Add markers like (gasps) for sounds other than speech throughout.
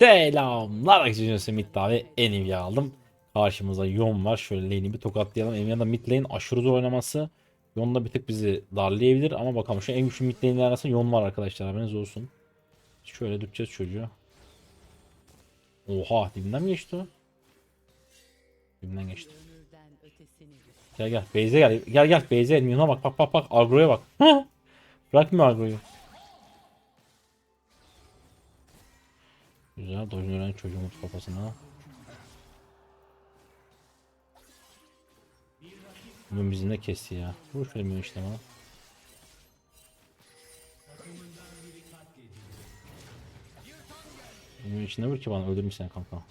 Selamlar arkadaşlar Mid ve Enivya aldım. Karşımıza Yon var. Şöyle lane'i bir tokatlayalım. Envya'da mid lane aşırı zor oynaması. Yon da bir tık bizi darlayabilir ama bakalım şu en güçlü mid lane'ler arasında Yon var arkadaşlar haberiniz olsun. Şöyle dürteceğiz çocuğu. Oha dibinden mi geçti o? Dibinden geçti. Gel gel Beyze gel. Gel gel Beyze Yun'a bak bak bak bak agroya bak. Bırakmıyor agroyu. Güzel dojunu öğren çocuğumuz kafasına. Bugün bizi ne kesti ya. Vur şöyle bir işte bana. Minyon içine vur ki bana öldürmüş seni kanka.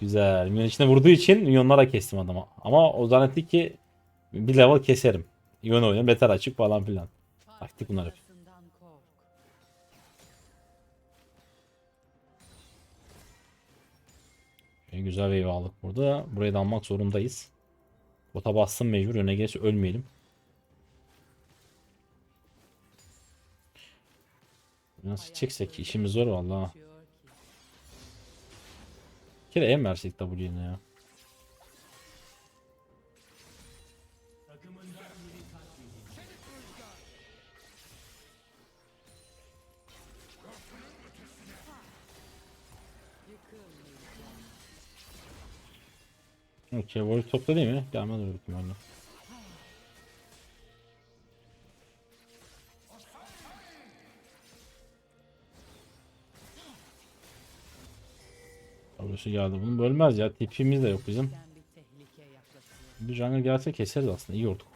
Güzel. Minyon içine vurduğu için minyonlara kestim adama. Ama o zannetti ki bir level keserim. İyon oyunu beter açık falan filan. Taktik bunlar hep. En güzel wave aldık burada. Burayı da almak zorundayız. Bota bassın mecbur. Öne gelirse ölmeyelim. Nasıl çeksek işimiz zor valla. Kere en versek W'ne ya. Okey, Warrior topta değil mi? Gelmez öyle ihtimalle. Burası geldi. Bunu bölmez ya. Tipimiz de yok bizim. Bir jungle gelse keseriz aslında. İyi yorduk.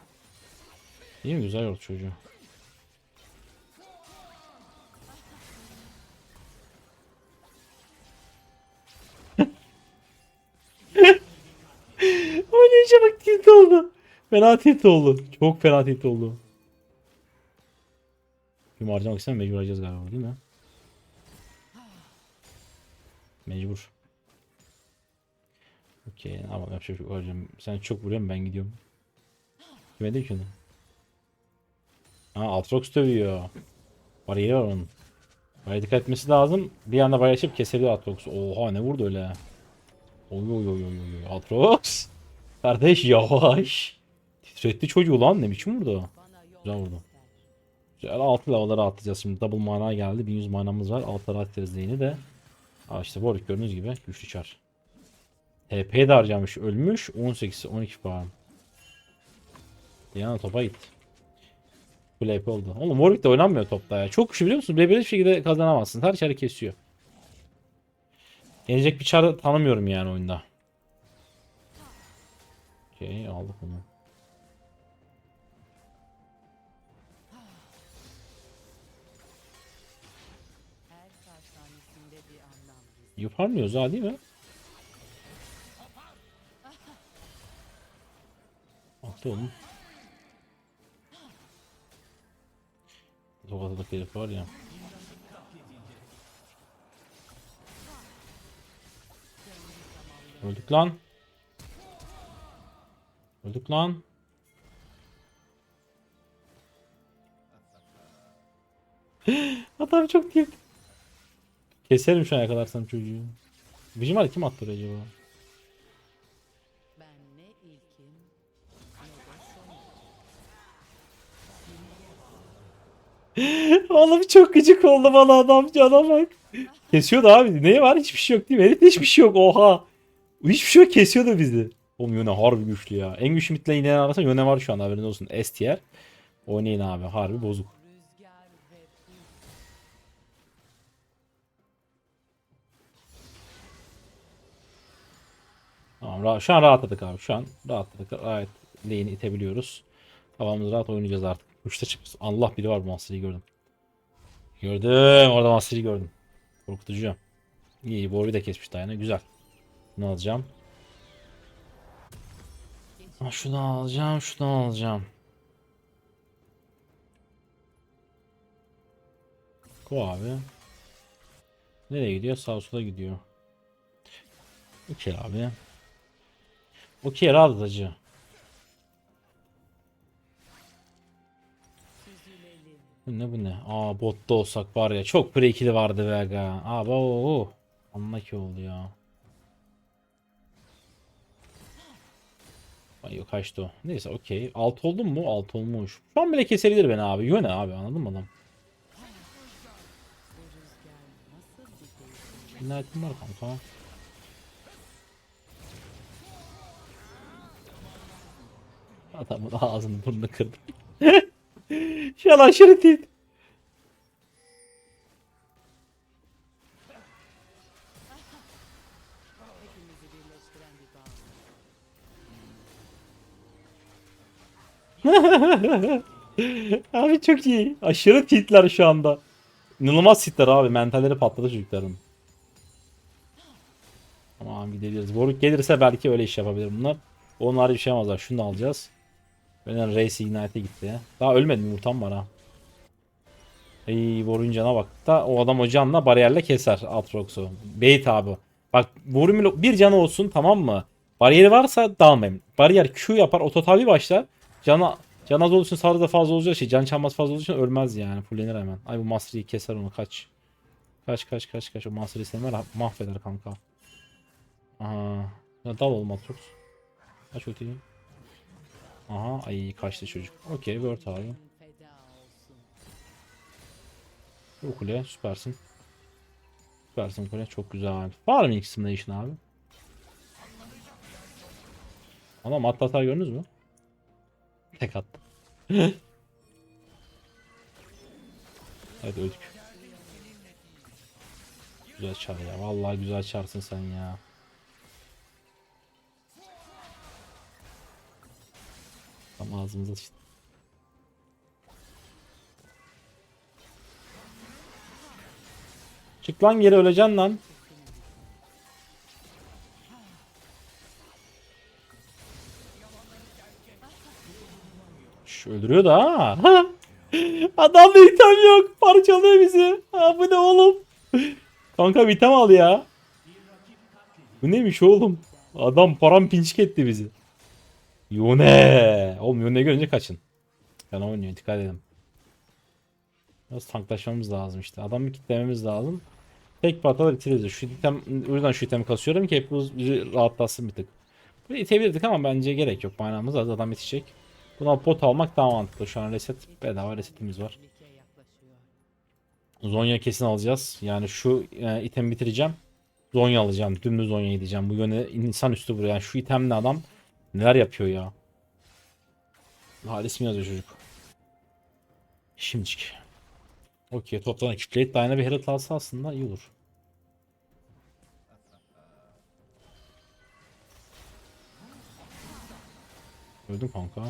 İyi mi? Güzel yordu çocuğu. (laughs) Oynayınca bak tilt oldu. Fena tilt oldu. Çok fena tilt oldu. Bir harcamak istemem mecbur harcayacağız galiba değil mi? Mecbur. Okey ama yapacak bir şey hocam. Sen çok vuruyorsun ben gidiyorum. Kime değil ki onu? Ha Altrox dövüyor. Bariyeri var onun. Baya dikkat etmesi lazım. Bir anda bayağı açıp kesebilir Altrox. Oha ne vurdu öyle. Oy oy oy oy oy. Altrox. Kardeş yavaş. Titretti çocuğu lan ne biçim vurdu. Güzel vurdu. Güzel 6 level'lara atlayacağız şimdi. Double mana geldi. 1100 manamız var. 6'lara atlarız yine de. Aa işte Warwick gördüğünüz gibi güçlü çar. HP de harcamış ölmüş. 18 12 puan. Diana topa gitti. Full HP oldu. Oğlum Warwick de oynanmıyor topta ya. Çok güçlü biliyor musun? Birebir hiçbir şekilde kazanamazsın. Her çarı kesiyor. Gelecek bir çar tanımıyorum yani oyunda. Okey aldık onu. Yaparmıyoruz ha değil mi? Attı oğlum. Tokatlık herif var ya. Öldük lan. Öldük lan. (gasps) Adam çok tilt. Keserim şu an yakalarsam çocuğu. Bizim var kim attı acaba? (laughs) Oğlum çok gıcık oldu bana adam cana bak. Kesiyordu abi. Neyi var? Hiçbir şey yok değil mi? Herifte hiçbir şey yok. Oha. Hiçbir şey yok kesiyordu bizi. Oğlum Yone harbi güçlü ya. En güçlü mitle inen arasında Yone var şu an haberiniz olsun. S tier. Oynayın abi. Harbi bozuk. Tamam şu an rahatladık abi. Şu an rahatladık. Gayet lane'i itebiliyoruz. Havamız rahat oynayacağız artık. Üçte çıkmış. Allah biri var bu Master'ı gördüm. Gördüm. Orada Master'ı gördüm. Korkutucu. İyi. Boruyu da kesmiş Diana. Güzel. Bunu alacağım. Ha, şunu alacağım. Şunu alacağım. Ko abi. Nereye gidiyor? Sağ sola gidiyor. Okey abi. Okey rahat Ne bu ne? Aa botta olsak var ya çok pre ikili vardı aga. Aa bu Anla ki oldu ya. Ay yok kaçtı o. Neyse okey. Alt oldum mu? Alt olmuş. Şu an bile kesebilir beni abi. Yöne abi anladın mı adam? Minaretim var kanka. Adamın ağzını burnunu kırdım. (laughs) Şu an aşırı tilt. Abi çok iyi. Aşırı tiltler şu anda. İnanılmaz tiltler abi. Mentalleri patladı çocukların. Tamam gidebiliriz. Warwick gelirse belki öyle iş yapabilir bunlar. Onlar bir şey yapamazlar. Şunu da alacağız. Benim Race Ignite'e gitti. Daha ölmedim yumurtam var ha. Ey Warwick'in cana bak. Da o adam o canla bariyerle keser Aatrox'u. Bait abi. Bak Warwick'in bir canı olsun tamam mı? Bariyeri varsa dalmayın. Bariyer Q yapar. O total bir başlar. Cana Can az olduğu için sağda da fazla olacağı şey. Can çalması fazla olduğu için ölmez yani. Fullenir hemen. Ay bu Master'ı keser onu kaç. Kaç kaç kaç kaç. O Master'ı ya, mahveder kanka. Aha. Ya dal oğlum Atrox. Kaç öteyim. Aha ay kaçtı çocuk. Okey word abi. Bu kule süpersin. Süpersin kule çok güzel mı X-Simulation abi? Adam atlatar gördünüz mü? Tek attı. (laughs) evet öldük. Güzel çar ya. Vallahi güzel çarsın sen ya. Tam ağzımıza işte. Çık lan geri öleceksin lan. Şş, öldürüyor da ha. (laughs) Adamda item yok. Parçalıyor bizi. Ha, bu ne oğlum? Kanka item al ya. Bu neymiş oğlum? Adam paramparçık etti bizi. Yone. Oğlum Yone görünce kaçın. Ben oynuyor dikkat edin. Biraz tanklaşmamız lazım işte. Adamı kitlememiz lazım. Tek parçalar bitiririz. Şu item, o yüzden şu itemi kasıyorum ki hep bizi rahatlatsın bir tık. Burayı itebilirdik ama bence gerek yok. Bayrağımız az adam yetişecek. Buna pot almak daha mantıklı. Şu an reset bedava resetimiz var. Zonya kesin alacağız. Yani şu e, itemi bitireceğim. Zonya alacağım. Dümdüz Zonya gideceğim. Bu yöne insan üstü buraya. Yani şu itemli adam neler yapıyor ya. Hala ismi yazıyor çocuk. Şimdicik. Okey toplanan kütleyip Dyna bir Herald alsa aslında iyi olur. Öldüm kanka.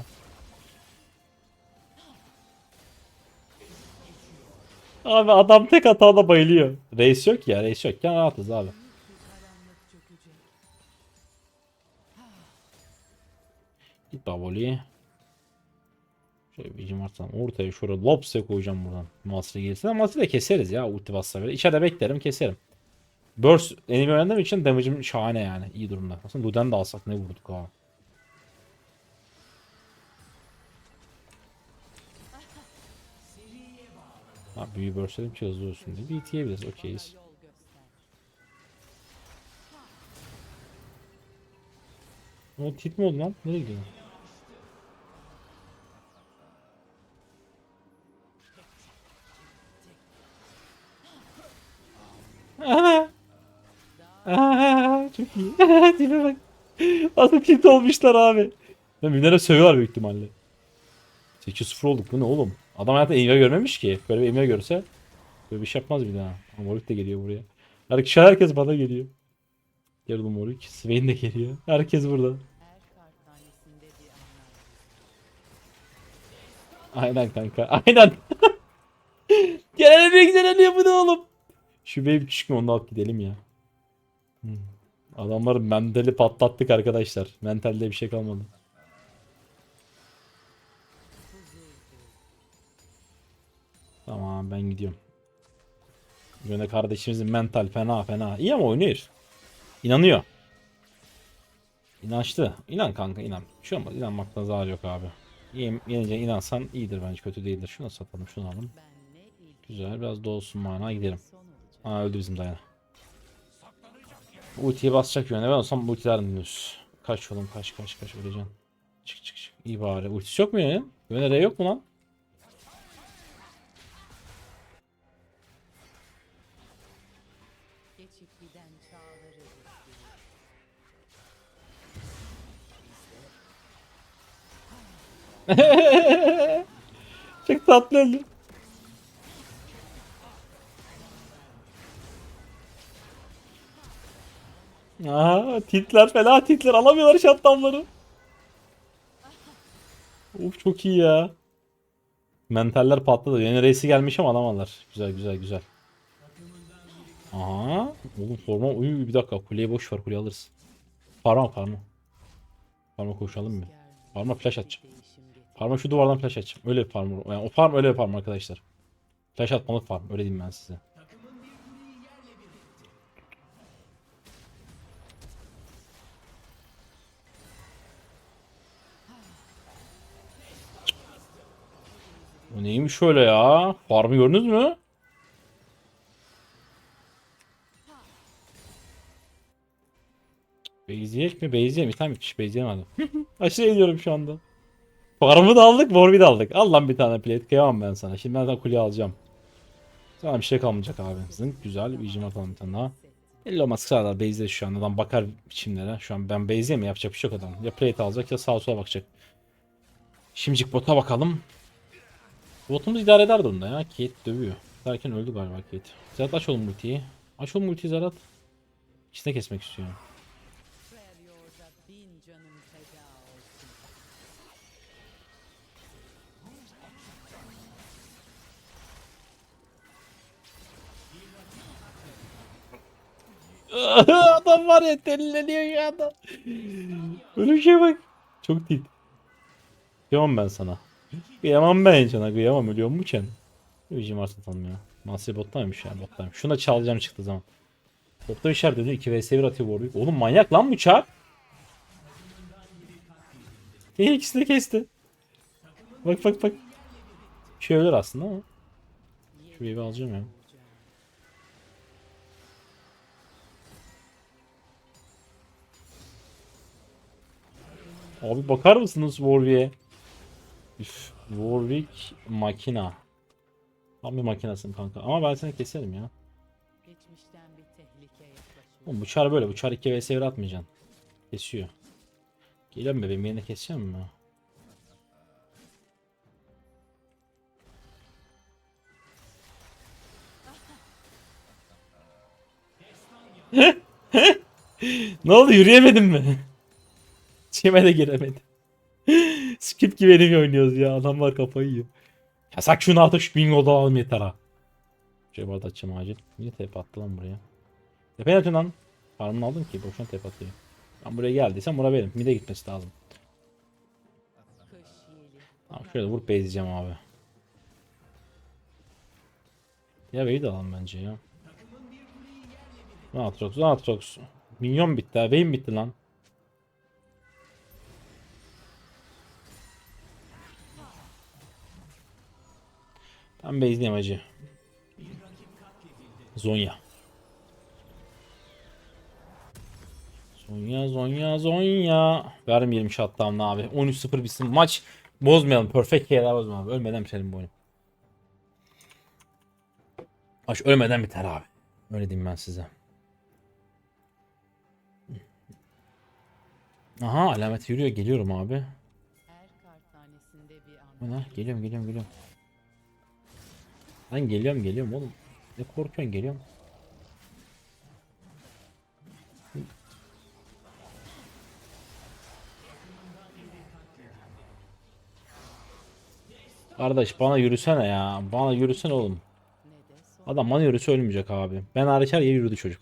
Abi adam tek hatada bayılıyor. Reis yok ya. Reis yokken rahatız abi. Davoli. Şöyle bir cimartan ortaya şöyle lopse koyacağım buradan. Master gelirse de Master'ı da keseriz ya ulti bassa böyle. İçeride beklerim keserim. Burst enemy oynadığım için damage'im şahane yani. iyi durumda. Aslında Luden de alsak ne vurduk ha. Ha büyü burst dedim ki hızlı olsun diye. Bir iteyebiliriz. Okeyiz. O tit mi oldu lan? Nereye gidiyor? Çok iyi. Tipe bak. Nasıl tit olmuşlar abi. Ya Minere sövüyorlar büyük ihtimalle. 8-0 olduk bu ne oğlum? Adam hayatında eğme görmemiş ki. Böyle bir eğme görse böyle bir şey yapmaz bir daha. Warwick de geliyor buraya. Herkes, herkes bana geliyor. Gel oğlum Warwick. Swain de geliyor. Herkes burada. Aynen kanka. Aynen. (laughs) Gel ne güzel bu ne oğlum. Şu baby küçük onu alıp gidelim ya. Hmm. Adamlar mentali patlattık arkadaşlar. Mentalde bir şey kalmadı. Tamam ben gidiyorum. Yöne kardeşimizin mental fena fena. İyi ama oynuyor. İnanıyor. İnançlı. İnan kanka inan. Şu olmaz. İnanmakta zarar yok abi. Yem, yenince inansan iyidir bence kötü değildir. Şunu satalım şunu alalım. Güzel biraz dolsun mana gidelim. Aa öldü bizim dayana. Ultiye basacak yöne ben olsam ultilerden dinliyoruz. Kaç oğlum kaç kaç kaç öleceksin. Çık çık çık. İyi bari. Ultisi yok mu ya? Yöne yok mu lan? (laughs) Çok tatlı öldü. Aha titler fena titler alamıyorlar shutdownları. Of çok iyi ya. Mentaller patladı. Yeni reisi gelmiş ama alamadılar. Güzel güzel güzel. Aha. Oğlum forma uyu bir dakika kuleye boş ver kuleyi alırız. Parma parma. Parma koşalım mı? Parma flash atacağım. Parma şu duvardan flash atacağım. Öyle bir farm. Yani o farm öyle bir farm arkadaşlar. Flash atmalı farm. Öyle diyeyim ben size. Neymiş şöyle ya? Farmı gördünüz mü? Beyziyek mi? Beyziye mi? Tamam hiç beyziyemedim. (laughs) Aşırı ediyorum şu anda. Farmı da aldık, Morbi de aldık. Al lan bir tane plate. Kıyamam ben sana. Şimdi ben de kuleye alacağım. Sana bir şey kalmayacak abi. Zınk güzel. Bir icim atalım bir tane daha. Belli olmaz kısa base'de şu an. Adam bakar biçimlere. Şu an ben base'e mi yapacak bir şey yok adam. Ya plate alacak ya sağa sola bakacak. Şimdilik bota bakalım. Botumuz idare eder durumda ya. Kate dövüyor. Derken öldü galiba Kate. Zerat aç oğlum multiyi. Aç oğlum multiyi Zerat. İkisini kesmek istiyorum. (laughs) Adam var ya delileniyor şu anda. Böyle bir şey bak. Çok değil. Kıyamam ben sana. Kıyamam ben sana. Kıyamam ölüyor mu sen? Luigi Mars atalım ya. Master bottaymış ya bottaymış. Şuna çalacağım çıktı zaman. Botta işaret ediyor. 2 vs 1 atıyor Warwick. Oğlum manyak lan bu çar. İyi ikisini de kesti. Bak bak bak. Şey ölür aslında ama. Şu wave'i alacağım ya. Abi bakar mısınız Warwick'e? Warwick makina. Tam bir makinasın kanka. Ama ben seni keserim ya. Oğlum bu çar böyle. Bu çar 2 vs 1 atmayacaksın. Kesiyor. Mu bebeğim? Yerine keseceğim mi? (laughs) ne oldu yürüyemedim mi? (laughs) Çime de giremedim. Skip gibi enemy oynuyoruz ya. Adamlar kafayı yiyor. Yasak şunu artık şu bingo da alalım yeter ha. Şey barda açacağım acil. Niye tepe attı lan buraya? Tepe atıyorsun lan? Farmını aldım ki boşuna tepe atıyor. Ben buraya geldiysem bura benim. Mide gitmesi lazım. Tamam şöyle vurup bezleyeceğim abi. Ya Vay'i de alalım bence ya. Aatrox, Aatrox. Minyon bitti ha. Vay'im bitti lan. Ben bezleyeyim acı. Zonya. Zonya, Zonya, Zonya. Vermeyelim shutdown'la abi. 13-0 bitsin maç. Bozmayalım. Perfect keyler bozmayalım. Ölmeden bitirelim bu oyunu. Maç ölmeden biter abi. Öyle diyeyim ben size. Aha alamet yürüyor. Geliyorum abi. Her? Geliyorum geliyorum geliyorum. Ben geliyorum geliyorum oğlum. Ne korkuyorsun geliyorum. Kardeş bana yürüsene ya. Bana yürüsene oğlum. Adam bana yürüse ölmeyecek abi. Ben hariç her yürüdü çocuk.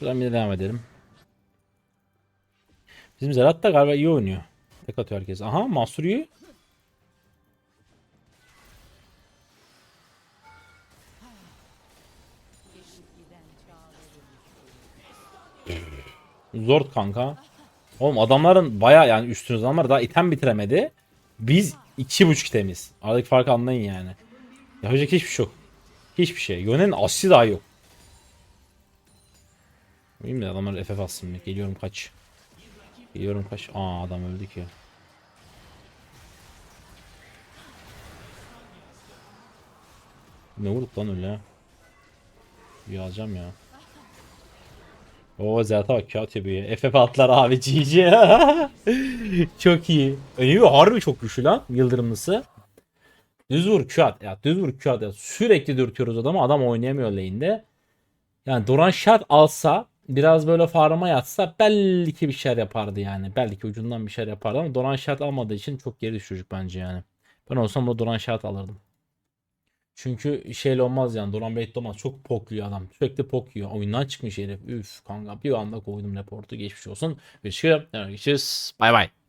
Buradan bir de devam edelim. Bizim Zerat da galiba iyi oynuyor. Tek atıyor herkes. Aha Mansur Zord kanka. Oğlum adamların baya yani üstünüz adamlar daha item bitiremedi. Biz iki buçuk itemiz. Aradaki farkı anlayın yani. Yapacak hiçbir şey yok. Hiçbir şey. Yönenin asli daha yok. Bilmiyorum da adamlar FF atsın. Geliyorum kaç. Geliyorum kaç. Aa adam öldü ki. Ne vurduk lan öyle? Bir alacağım ya. O zaten bak kağıt yapıyor. FF atlar abi GG. (laughs) çok iyi. İyi harbi çok güçlü lan yıldırımlısı. Düz vur kağıt. Ya düz vur kağıt. Ya. Sürekli dürtüyoruz adamı. Adam oynayamıyor lane'de. Yani Duran şart alsa biraz böyle farma yatsa belki bir şeyler yapardı yani. Belki ucundan bir şeyler yapardı ama Duran şart almadığı için çok geri düşecek bence yani. Ben olsam da Duran şart alırdım. Çünkü şeyle olmaz yani. Duran Beyt olmaz. Çok pokluyor adam. Sürekli pokluyor. Oyundan çıkmış herif. Üf kanka bir anda koydum reportu. Geçmiş olsun. Görüşürüz. Görüşürüz. Bay bay.